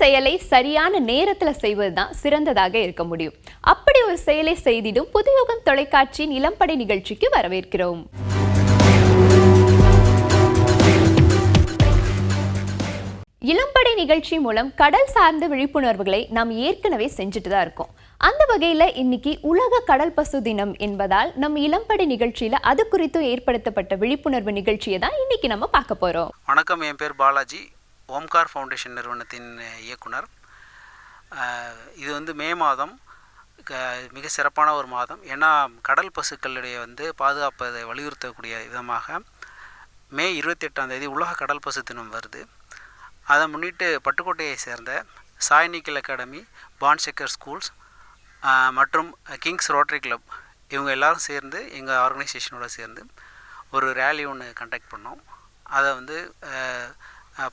செயலை சரியான நேரத்தில் செய்வதுதான் சிறந்ததாக இருக்க முடியும். அப்படி ஒரு செயலை செய்திடும் புதுயுகம் தொலைக்காட்சியின் இளம்படை நிகழ்ச்சிக்கு வரவேற்கிறோம். இளம்படை நிகழ்ச்சி மூலம் கடல் சார்ந்த விழிப்புணர்வுகளை நாம் ஏற்கனவே செஞ்சுட்டு தான் இருக்கோம். அந்த வகையில இன்னைக்கு உலக கடல் பசு தினம் என்பதால் நம் இளம்படை நிகழ்ச்சியில அது குறித்து ஏற்படுத்தப்பட்ட விழிப்புணர்வு நிகழ்ச்சியை தான் இன்னைக்கு நம்ம பார்க்க போறோம். வணக்கம் என் பேர் பாலாஜி. ஓம்கார் ஃபவுண்டேஷன் நிறுவனத்தின் இயக்குனர். இது வந்து மே மாதம் க- மிக சிறப்பான ஒரு மாதம். ஏன்னா கடல் பசுக்களுடைய வந்து பாதுகாப்பதை வலியுறுத்தக்கூடிய விதமாக மே இருபத்தி எட்டாம் தேதி உலக கடல் பசு தினம் வருது. அதை முன்னிட்டு பட்டுக்கோட்டையை சேர்ந்த சாய்னிக்கல் அகாடமி பான்செக்கர் ஸ்கூல்ஸ் மற்றும் கிங்ஸ் ரோட்டரி கிளப் இவங்க எல்லாரும் சேர்ந்து எங்கள் ஆர்கனைசேஷனோட சேர்ந்து ஒரு ரேலி ஒன்று கண்டக்ட் பண்ணோம். அதை வந்து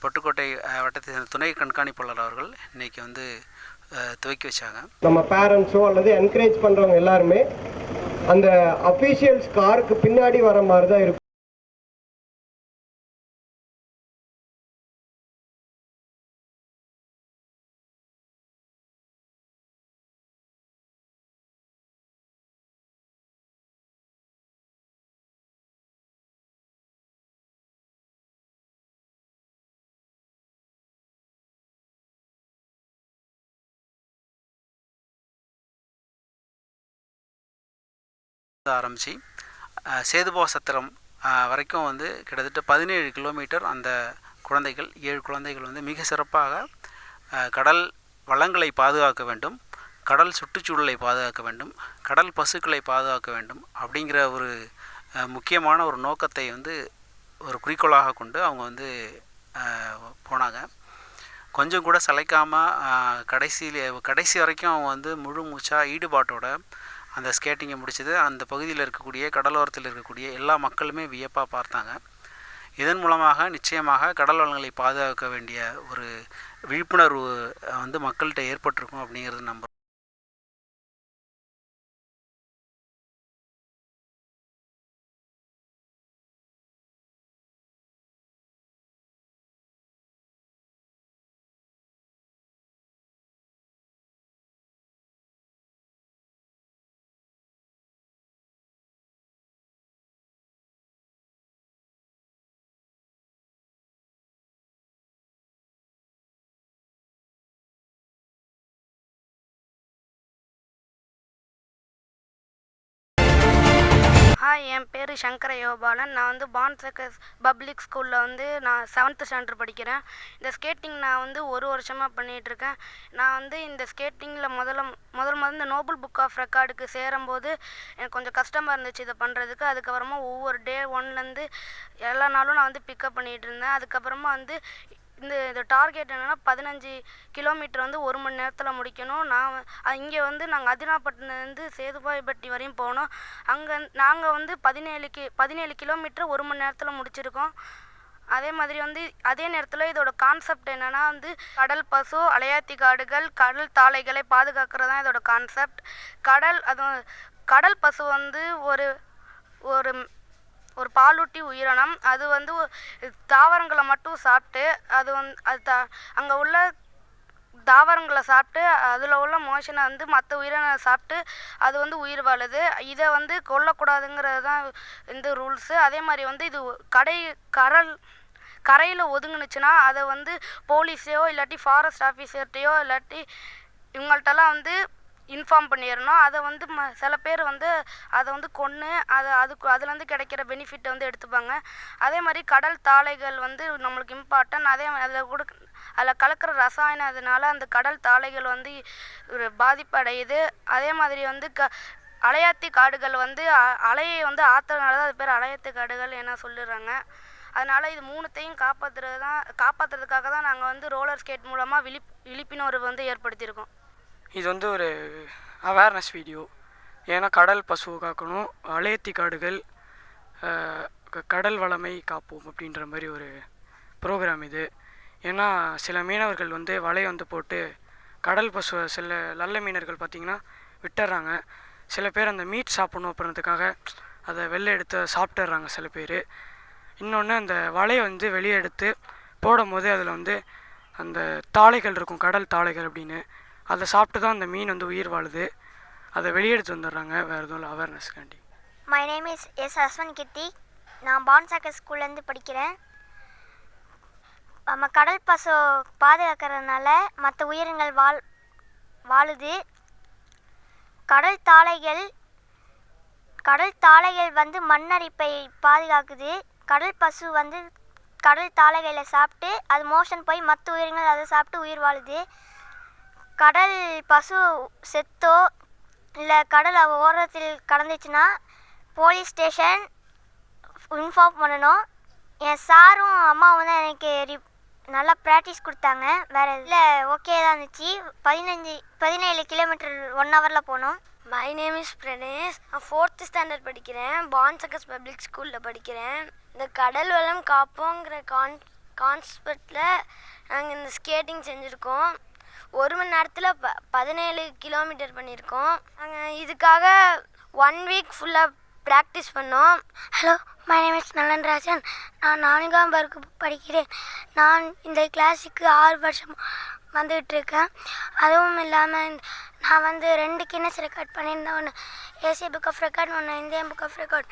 பட்டுக்கோட்டை அஹ், வட்டத்தை சேர்ந்த துணை கண்காணிப்பாளர் அவர்கள் இன்னைக்கு வந்து துவக்கி வச்சாங்க. நம்ம பேரண்ட்ஸோ அல்லது என்கரேஜ் பண்றவங்க எல்லாருமே அந்த அஃபீஷியல்ஸ் காருக்கு பின்னாடி வர மாதிரி தான் இருக்கும் ஆரம்பித்து சேதுபா சத்திரம் வரைக்கும் வந்து கிட்டத்தட்ட பதினேழு கிலோமீட்டர் அந்த குழந்தைகள் ஏழு குழந்தைகள் வந்து மிக சிறப்பாக கடல் வளங்களை பாதுகாக்க வேண்டும் கடல் சுற்றுச்சூழலை பாதுகாக்க வேண்டும் கடல் பசுக்களை பாதுகாக்க வேண்டும் அப்படிங்கிற ஒரு முக்கியமான ஒரு நோக்கத்தை வந்து ஒரு குறிக்கோளாக கொண்டு அவங்க வந்து போனாங்க. கொஞ்சம் கூட சளைக்காமல் கடைசியில் கடைசி வரைக்கும் அவங்க வந்து முழு மூச்சாக ஈடுபாட்டோட அந்த ஸ்கேட்டிங்கை முடிச்சது அந்த பகுதியில் இருக்கக்கூடிய கடலோரத்தில் இருக்கக்கூடிய எல்லா மக்களுமே வியப்பாக பார்த்தாங்க. இதன் மூலமாக நிச்சயமாக கடல் வளங்களை பாதுகாக்க வேண்டிய ஒரு விழிப்புணர்வு வந்து மக்கள்கிட்ட ஏற்பட்டிருக்கும் அப்படிங்கிறது நம்ப ஹாய் என் பேர் சங்கர யோபாலன். நான் வந்து பான்செக்கர் பப்ளிக் ஸ்கூலில் வந்து நான் செவன்த்து ஸ்டாண்டர்ட் படிக்கிறேன். இந்த ஸ்கேட்டிங் நான் வந்து ஒரு வருஷமாக பண்ணிகிட்ருக்கேன் நான் வந்து இந்த ஸ்கேட்டிங்கில் முதல்ல முதல் முதல்ல இந்த நோபல் புக் ஆஃப் ரெக்கார்டுக்கு சேரும்போது எனக்கு கொஞ்சம் கஷ்டமாக இருந்துச்சு இதை பண்ணுறதுக்கு அதுக்கப்புறமா ஒவ்வொரு டே ஒன்லேருந்து எல்லா நாளும் நான் வந்து பிக்கப் பண்ணிகிட்டு இருந்தேன். அதுக்கப்புறமா வந்து இந்த இந்த டார்கெட் என்னென்னா பதினஞ்சு கிலோமீட்டர் வந்து ஒரு மணி நேரத்தில் முடிக்கணும். நான் இங்கே வந்து நாங்கள் அதினாப்பட்டினத்துலேருந்து சேதுபாய்பட்டி வரையும் போனோம். அங்கே நாங்கள் வந்து பதினேழு கி பதினேழு கிலோமீட்டர் ஒரு மணி நேரத்தில் முடிச்சிருக்கோம். அதே மாதிரி வந்து அதே நேரத்தில் இதோட கான்செப்ட் என்னென்னா வந்து கடல் பசு அலையாத்தி காடுகள் கடல் தாளைகளை பாதுகாக்கிறது தான் இதோட கான்செப்ட் கடல் அது கடல் பசு வந்து ஒரு ஒரு ஒரு பாலூட்டி உயிரினம் அது வந்து தாவரங்களை மட்டும் சாப்பிட்டு அது வந் அது த அங்கே உள்ள தாவரங்களை சாப்பிட்டு அதில் உள்ள மோஷனை வந்து மற்ற உயிரினை சாப்பிட்டு அது வந்து உயிர் வாழுது. இதை வந்து கொல்லக்கூடாதுங்கிறது தான் இந்த ரூல்ஸு. அதே மாதிரி வந்து இது கடை கடல் கரையில் ஒதுங்குனுச்சுன்னா அதை வந்து போலீஸையோ இல்லாட்டி ஃபாரஸ்ட் ஆஃபீஸர்கிட்டையோ இல்லாட்டி இவங்கள்ட்டலாம் வந்து இன்ஃபார்ம் பண்ணிடணும் அதை வந்து ம சில பேர் வந்து அதை வந்து கொன்று அதை அதுக்கு அதுலேருந்து கிடைக்கிற பெனிஃபிட்டை வந்து எடுத்துப்பாங்க. அதே மாதிரி கடல் தாளைகள் வந்து நம்மளுக்கு இம்பார்ட்டன்ட் அதே அதில் கூட அதில் கலக்கிற ரசாயனம் அதனால அந்த கடல் தாளைகள் வந்து ஒரு பாதிப்படையுது அதே மாதிரி வந்து க அலையாத்தி காடுகள் வந்து அ- அலையை வந்து ஆத்துறதுனால தான் அது பேர் அலையாத்தி காடுகள் என்ன சொல்லிடுறாங்க அதனால் இது மூணுத்தையும் காப்பாற்றுறது தான் காப்பாற்றுறதுக்காக தான் நாங்கள் வந்து ரோலர் ஸ்கேட் மூலமாக விழிப் விழிப்புணர்வு வந்து ஏற்படுத்தியிருக்கோம். இது வந்து ஒரு அவேர்னஸ் வீடியோ ஏன்னா கடல் பசுவை காக்கணும் அலையத்தி காடுகள் கடல் வளமை காப்போம் அப்படின்ற மாதிரி ஒரு ப்ரோக்ராம் இது. ஏன்னா சில மீனவர்கள் வந்து வலையை வந்து போட்டு கடல் பசுவை சில நல்ல மீனர்கள் பார்த்திங்கன்னா விட்டுறாங்க சில பேர் அந்த மீட் சாப்பிடணும் அப்படின்றதுக்காக அதை வெளில எடுத்து சாப்பிட்டுறாங்க சில பேர். இன்னொன்று அந்த வலையை வந்து வெளியே எடுத்து போடும் போது அதில் வந்து அந்த தாளைகள் இருக்கும் கடல் தாளைகள் அப்படின்னு. அதை சாப்பிட்டு தான் அந்த மீன் வந்து உயிர் வாழுது. அதை வெளியெடுத்து வந்துடுறாங்க வேறு எதுவும் இல்லை அவேர்னஸ்க்காண்டி my name is S Ashwan Keerthi நான் பான்சாக்கர் ஸ்கூல்லேருந்து படிக்கிறேன். நம்ம கடல் பசு பாதுகாக்கிறதுனால மற்ற உயிரினங்கள் வாழ் வாழுது. கடல் தாளைகள் கடல் தாளைகள் வந்து மண்ணரிப்பை பாதுகாக்குது. கடல் பசு வந்து கடல் தாளைகளை சாப்பிட்டு அது மோஷன் போய் மற்ற உயிரினங்கள் அதை சாப்பிட்டு உயிர் வாழுது. கடல் பசு செத்தோ இல்லை கடல் ஓரத்தில் கடந்துச்சுன்னா போலீஸ் ஸ்டேஷன் இன்ஃபார்ம் பண்ணணும். என் சாரும் அம்மாவும் தான் எனக்கு ரி நல்லா ப்ராக்டிஸ் கொடுத்தாங்க. வேறு இல்லை ஓகே தான் இருந்துச்சு. பதினஞ்சு பதினேழு கிலோமீட்டர் ஒன் ஹவரில் போனோம். மை நேம் இஸ் பிரணேஷ் நான் ஃபோர்த்து ஸ்டாண்டர்ட் படிக்கிறேன். பான்சக்கஸ் பப்ளிக் ஸ்கூலில் படிக்கிறேன். இந்த கடல் வளம் காப்போங்கிற கான் கான்செப்டில் நாங்கள் இந்த ஸ்கேட்டிங் செஞ்சுருக்கோம். ஒரு மணி நேரத்தில் ப பதினேழு கிலோமீட்டர் பண்ணியிருக்கோம் நாங்கள் இதுக்காக ஒன் வீக் ஃபுல்லாக ப்ராக்டிஸ் பண்ணோம். Hello my name is Nalanrajan நான் நான்காம் வகுப்பு படிக்கிறேன். நான் இந்த கிளாஸுக்கு ஆறு வருஷம் வந்துகிட்ருக்கேன் அதுவும் இல்லாமல் நான் வந்து ரெண்டு கின்னஸ் ரெக்கார்ட் பண்ணியிருந்தேன். ஒன்று ஏசிய புக் ஆஃப் ரெக்கார்ட் ஒன்று இந்தியன் புக் ஆஃப் ரெக்கார்ட்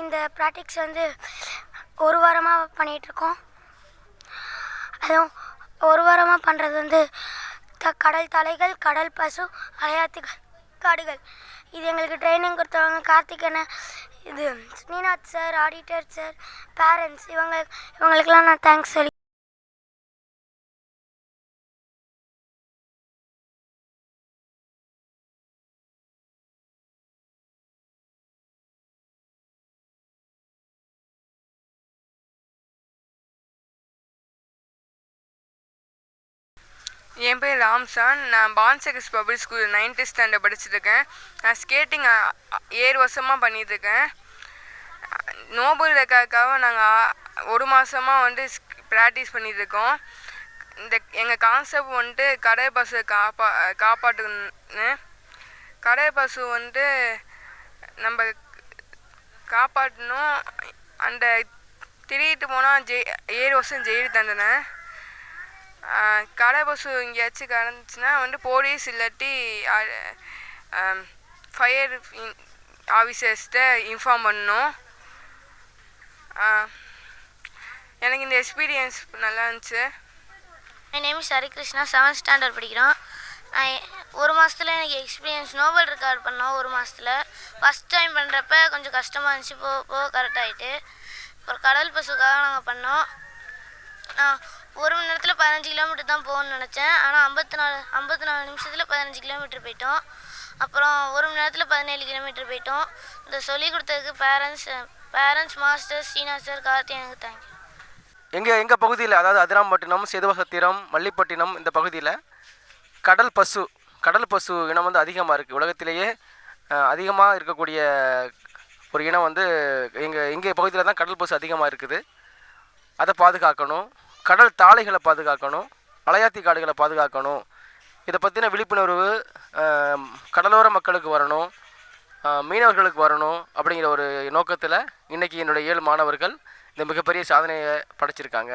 இந்த ப்ராக்டிக்ஸ் வந்து ஒரு வாரமாக பண்ணிகிட்ருக்கோம் அதுவும் ஒரு வாரமாக பண்ணுறது வந்து த கடல் தலைகள் கடல் பசு அலையாத்துகள் காடுகள். இது எங்களுக்கு ட்ரைனிங் கொடுத்தவங்க கார்த்திகனை இது Srinath sir auditor sir parents இவங்க இவங்களுக்கெல்லாம் நான் தேங்க்ஸ் சொல்லி என் பேர் ராம்சான் நான் பான்செகஸ் பப்ளிக் ஸ்கூல் நைன்த்து ஸ்டாண்டர்ட் படிச்சிருக்கேன். நான் ஸ்கேட்டிங் ஏழு வருஷமாக பண்ணிகிட்ருக்கேன் நோபல் ரெக்கார்டுக்காக நாங்கள் ஒரு மாதமாக வந்து ப்ராக்டிஸ் பண்ணிகிட்ருக்கோம் இந்த எங்கள் கான்செப்ட் வந்துட்டு கடை பஸ்ஸை காப்பா காப்பாற்றுன்னு கடை பசு வந்துட்டு நம்ம காப்பாற்றணும். அந்த திரியிட்டு போனால் ஜெய் ஏழு வருஷம் ஜெயில் தண்டனை. கடை கொசு எங்கேயாச்சும் கடந்துச்சுன்னா வந்து போலீஸ் இல்லாட்டி ஃபயர் ஆஃபீஸர்ஸ்கிட்ட இன்ஃபார்ம் பண்ணணும். எனக்கு இந்த எக்ஸ்பீரியன்ஸ் நல்லா இருந்துச்சு. என் name is Harikrishna seventh standard படிக்கிறோம். நான் ஒரு மாதத்துல எனக்கு எக்ஸ்பீரியன்ஸ் நோபல் ரெக்கார்ட் பண்ணோம் ஒரு மாதத்தில் ஃபஸ்ட் டைம் பண்ணுறப்ப கொஞ்சம் கஷ்டமாக இருந்துச்சு போக போக கரெக்டாகிட்டு அப்புறம் கடல் பசுக்காக நாங்கள் பண்ணோம். நான் ஒரு மணி நேரத்தில் பதினஞ்சு கிலோமீட்டர் தான் போகணும்னு நினச்சேன். ஆனால் ஐம்பத்தி நாலு ஐம்பத்தி நாலு நிமிஷத்தில் பதினஞ்சு கிலோமீட்டர் போயிட்டோம். அப்புறம் ஒரு மணி நேரத்தில் பதினேழு கிலோமீட்டர் போயிட்டோம். இந்த சொல்லிக் கொடுத்ததுக்கு parents parents master Seena sir Karthi எனக்கு தேங்க்யூ எங்கள் எங்கள் பகுதியில் அதாவது அதிராம்பட்டினம் சேதுவசத்திரம் மல்லிப்பட்டினம் இந்த பகுதியில் கடல் பசு கடல் பசு இனம் வந்து அதிகமாக இருக்குது உலகத்திலேயே அதிகமாக இருக்கக்கூடிய ஒரு இனம் வந்து எங்கள் எங்கள் பகுதியில் தான் கடல் பசு அதிகமாக இருக்குது. அதை பாதுகாக்கணும். கடல் தாளைகளை பாதுகாக்கணும் மலையாத்தி காடுகளை பாதுகாக்கணும். இதை பற்றின விழிப்புணர்வு கடலோர மக்களுக்கு வரணும் மீனவர்களுக்கு வரணும் அப்படிங்கிற ஒரு நோக்கத்தில் இன்றைக்கி என்னுடைய ஏழு மாணவர்கள் இந்த மிகப்பெரிய சாதனையை படைச்சிருக்காங்க.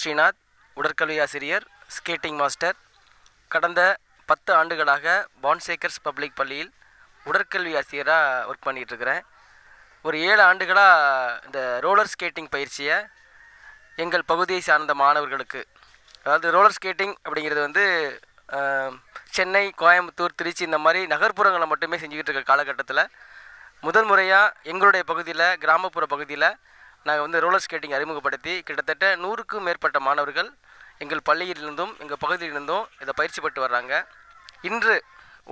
ஸ்ரீநாத் உடற்கல்வி ஆசிரியர் ஸ்கேட்டிங் மாஸ்டர் கடந்த பத்து ஆண்டுகளாக பான்சேக்கர்ஸ் பப்ளிக் பள்ளியில் உடற்கல்வி ஆசிரியராக ஒர்க் பண்ணிகிட்ருக்கிறேன் ஒரு ஏழு ஆண்டுகளாக இந்த ரோலர் ஸ்கேட்டிங் பயிற்சியை எங்கள் பகுதியை சார்ந்த மாணவர்களுக்கு அதாவது ரோலர் ஸ்கேட்டிங் அப்படிங்கிறது வந்து சென்னை கோயம்புத்தூர் திருச்சி இந்த மாதிரி நகர்ப்புறங்களை மட்டுமே செஞ்சுக்கிட்டு இருக்க காலகட்டத்தில் முதல் முறையாக எங்களுடைய பகுதியில் கிராமப்புற பகுதியில் நாங்கள் வந்து ரோலர் ஸ்கேட்டிங் அறிமுகப்படுத்தி கிட்டத்தட்ட நூறுக்கும் மேற்பட்ட மாணவர்கள் எங்கள் பள்ளியிலிருந்தும் எங்கள் பகுதியிலிருந்தும் இதை பயிற்சி பெற்று வர்றாங்க. இன்று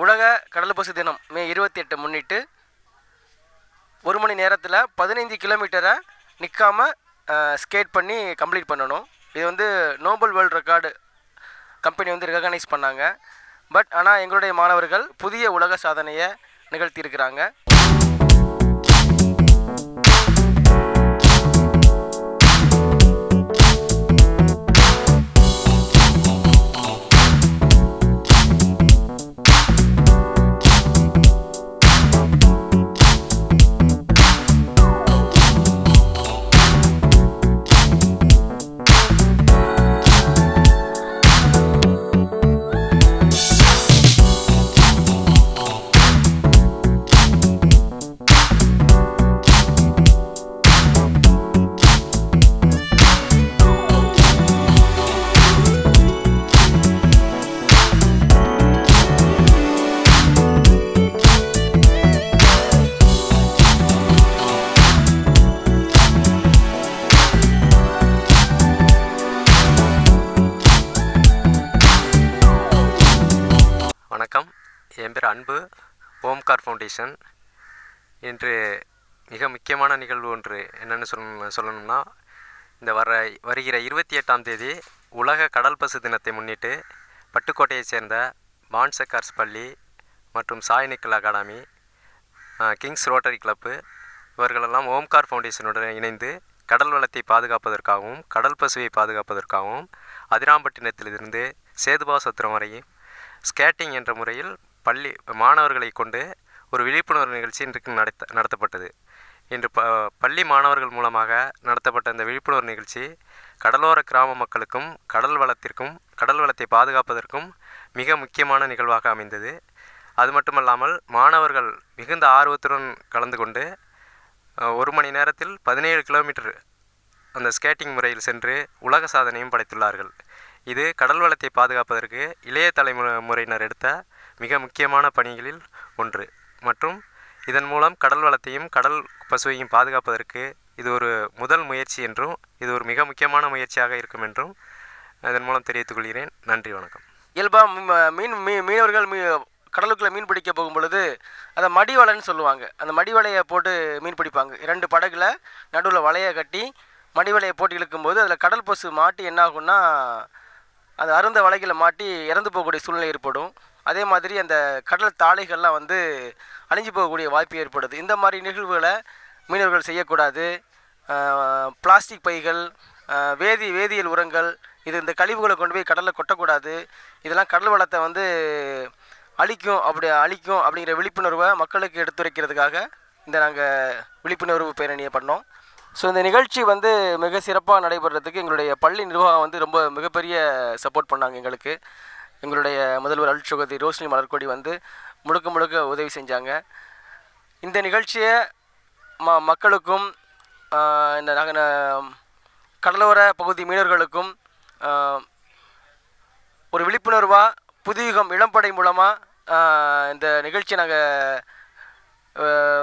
உலக கடல்பசு தினம் மே இருபத்தி எட்டு முன்னிட்டு ஒரு மணி நேரத்தில் பதினைந்து கிலோமீட்டரை நிற்காம ஸ்கேட் பண்ணி கம்ப்ளீட் பண்ணணும். இது வந்து நோபல் வேர்ல்டு ரெக்கார்டு கம்பெனி வந்து ரெகனைஸ் பண்ணாங்க. பட் ஆனால் எங்களுடைய மாணவர்கள் புதிய உலக சாதனையை நிகழ்த்தியிருக்கிறாங்க. ஓம்கார் ஃபவுண்டேஷன் இன்று மிக முக்கியமான நிகழ்வு ஒன்று என்னென்னு சொல்லணும் சொல்லணும்னா இந்த வர வருகிற இருபத்தி எட்டாம் தேதி உலக கடல் பசு தினத்தை முன்னிட்டு பட்டுக்கோட்டையைச் சேர்ந்த பான்செக்கார்ஸ் பள்ளி மற்றும் சாய் நிக்கல் அகாடமி கிங்ஸ் ரோட்டரி கிளப்பு இவர்களெல்லாம் ஓம்கார் ஃபவுண்டேஷனுடன் இணைந்து கடல் வளத்தை பாதுகாப்பதற்காகவும் கடல் பசுவை பாதுகாப்பதற்காகவும் அதிராம்பட்டினத்திலிருந்து சேதுபாசத்திரம் வரையும் ஸ்கேட்டிங் என்ற முறையில் பள்ளி மாணவர்களை கொண்டு ஒரு விழிப்புணர்வு நிகழ்ச்சி இன்றைக்கு நடத்த நடத்தப்பட்டது. இன்று ப பள்ளி மாணவர்கள் மூலமாக நடத்தப்பட்ட இந்த விழிப்புணர்வு நிகழ்ச்சி கடலோர கிராம மக்களுக்கும் கடல் வளத்திற்கும் கடல் வளத்தை பாதுகாப்பதற்கும் மிக முக்கியமான நிகழ்வாக அமைந்தது. அது மட்டுமல்லாமல் மாணவர்கள் மிகுந்த ஆர்வத்துடன் கலந்து கொண்டு ஒரு மணி நேரத்தில் பதினேழு கிலோமீட்டர் அந்த ஸ்கேட்டிங் முறையில் சென்று உலக சாதனையும் படைத்துள்ளார்கள். இது கடல் வளத்தை பாதுகாப்பதற்கு இளைய தலைமுறையினர் எடுத்த மிக முக்கியமான பணிகளில் ஒன்று. மற்றும் இதன் மூலம் கடல் வளத்தையும் கடல் பசுவையும் பாதுகாப்பதற்கு இது ஒரு முதல் முயற்சி என்றும் இது ஒரு மிக முக்கியமான முயற்சியாக இருக்கும் என்றும் இதன் மூலம் தெரிவித்துக் கொள்கிறேன். நன்றி வணக்கம். இயல்பாக மீன் மீ மீனவர்கள் மீ கடலுக்குள்ளே மீன் பிடிக்க போகும் பொழுது அதை மடி வலைன்னு சொல்லுவாங்க. அந்த மடி வலையை போட்டு மீன் பிடிப்பாங்க. இரண்டு படகுல நடுவில் வலையை கட்டி மடி வலையை போட்டு இழுக்கும்போது அதில் கடல் பசு மாட்டி என்ன ஆகும்னா அது அருந்த வலைகளை மாட்டி இறந்து போகக்கூடிய சூழ்நிலை ஏற்படும். அதே மாதிரி அந்த கடல் தாளைகள்லாம் வந்து அழிஞ்சு போகக்கூடிய வாய்ப்பு ஏற்படுது. இந்த மாதிரி நிகழ்வுகளை மீனவர்கள் செய்யக்கூடாது. பிளாஸ்டிக் பைகள் வேதி வேதியியல் உரங்கள் இது இந்த கழிவுகளை கொண்டு போய் கடலில் கொட்டக்கூடாது. இதெல்லாம் கடல் வளத்தை வந்து அழிக்கும் அப்படி அழிக்கும் அப்படிங்கிற விழிப்புணர்வை மக்களுக்கு எடுத்துரைக்கிறதுக்காக இந்த நாங்கள் விழிப்புணர்வு பேரணியை பண்ணோம். ஸோ இந்த நிகழ்ச்சி வந்து மிக சிறப்பாக நடைபெறதுக்கு எங்களுடைய பள்ளி நிர்வாகம் வந்து ரொம்ப மிகப்பெரிய சப்போர்ட் பண்ணாங்க எங்களுக்கு. எங்களுடைய முதல்வர் அருட்சுகதி ரோஷினி மலர்கொடி வந்து முழுக்க முழுக்க உதவி செஞ்சாங்க. இந்த நிகழ்ச்சியை ம மக்களுக்கும் இந்த நக கடலோர பகுதி மீனவர்களுக்கும் ஒரு விழிப்புணர்வாக புதுயுகம் இளம்படை மூலமாக இந்த நிகழ்ச்சியை நாங்கள்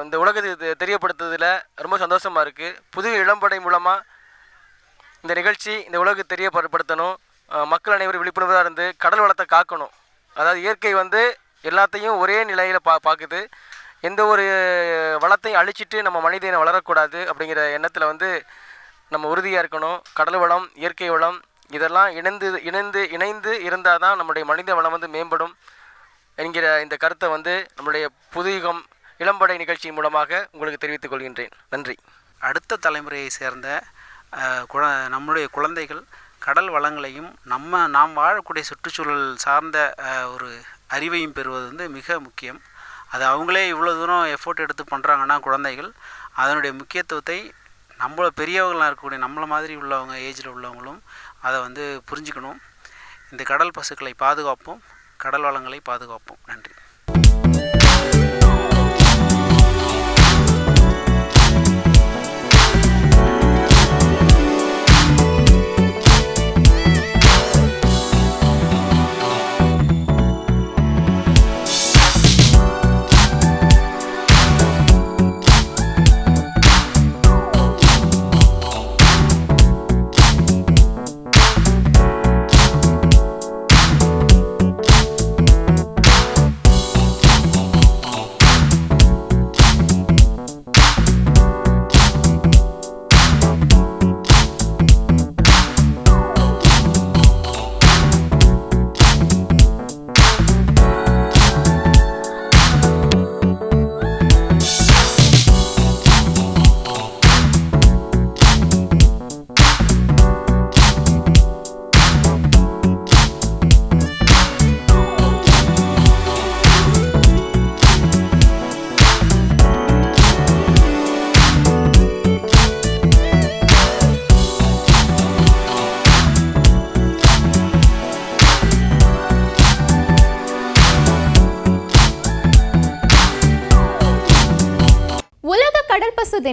இந்த உலகத்துக்கு தெ- தெரியப்படுத்துறதுல ரொம்ப சந்தோஷமாக இருக்குது புது இளம்படை மூலமாக இந்த நிகழ்ச்சி இந்த உலகத்தை தெரியப்படுத்தணும். மக்கள் அனைவரும் விழிப்புணர்வாக இருந்து கடல் வளத்தை காக்கணும். அதாவது இயற்கை வந்து எல்லாத்தையும் ஒரே நிலையில் பா பார்க்குது எந்த ஒரு வளத்தையும் அழிச்சிட்டு நம்ம மனிதனை வளரக்கூடாது அப்படிங்கிற எண்ணத்தில் வந்து நம்ம உறுதியாக இருக்கணும். கடல் வளம் இயற்கை வளம் இதெல்லாம் இணைந்து இணைந்து இணைந்து இருந்தால் தான் நம்முடைய மனித வளம் வந்து மேம்படும் என்கிற இந்த கருத்தை வந்து நம்முடைய புதுயுகம் இளம்படை நிகழ்ச்சி மூலமாக உங்களுக்கு தெரிவித்துக் கொள்கின்றேன். நன்றி. அடுத்த தலைமுறையை சேர்ந்த குழ நம்முடைய குழந்தைகள் கடல் வளங்களையும் நம்ம நாம் வாழக்கூடிய சுற்றுச்சூழல் சார்ந்த ஒரு அறிவையும் பெறுவது வந்து மிக முக்கியம். அது அவங்களே இவ்வளோ தூரம் எஃபோர்ட் எடுத்து பண்ணுறாங்கன்னா குழந்தைகள் அதனுடைய முக்கியத்துவத்தை நம்மள பெரியவங்களாக இருக்கக்கூடிய நம்மளை மாதிரி உள்ளவங்க ஏஜில் உள்ளவங்களும் அதை வந்து புரிஞ்சுக்கணும். இந்த கடல் பசுக்களை பாதுகாப்போம். கடல் வளங்களை பாதுகாப்போம். நன்றி.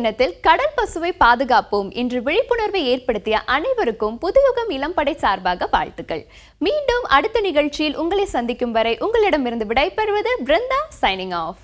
கடல் கடல் பசுவை பாதுகாப்போம் என்று விழிப்புணர்வை ஏற்படுத்திய அனைவருக்கும் புதுயுகம் இளம்படை சார்பாக வாழ்த்துக்கள். மீண்டும் அடுத்த நிகழ்ச்சியில் உங்களை சந்திக்கும் வரை உங்களிடமிருந்து விடைபெறுவது பிருந்தா சைனிங் ஆஃப்